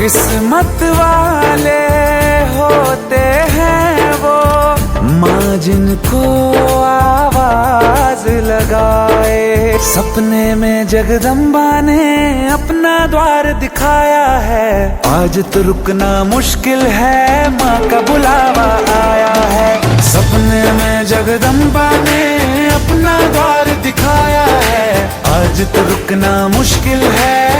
किस्मत वाले होते हैं वो माँ जिनको आवाज लगाए सपने में जगदम्बा ने अपना द्वार दिखाया है आज तो रुकना मुश्किल है माँ का बुलावा आया है सपने में जगदम्बा ने अपना द्वार दिखाया है आज तो रुकना मुश्किल है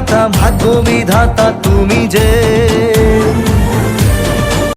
দাতা ভাগ্য বিধাতা তুমি যে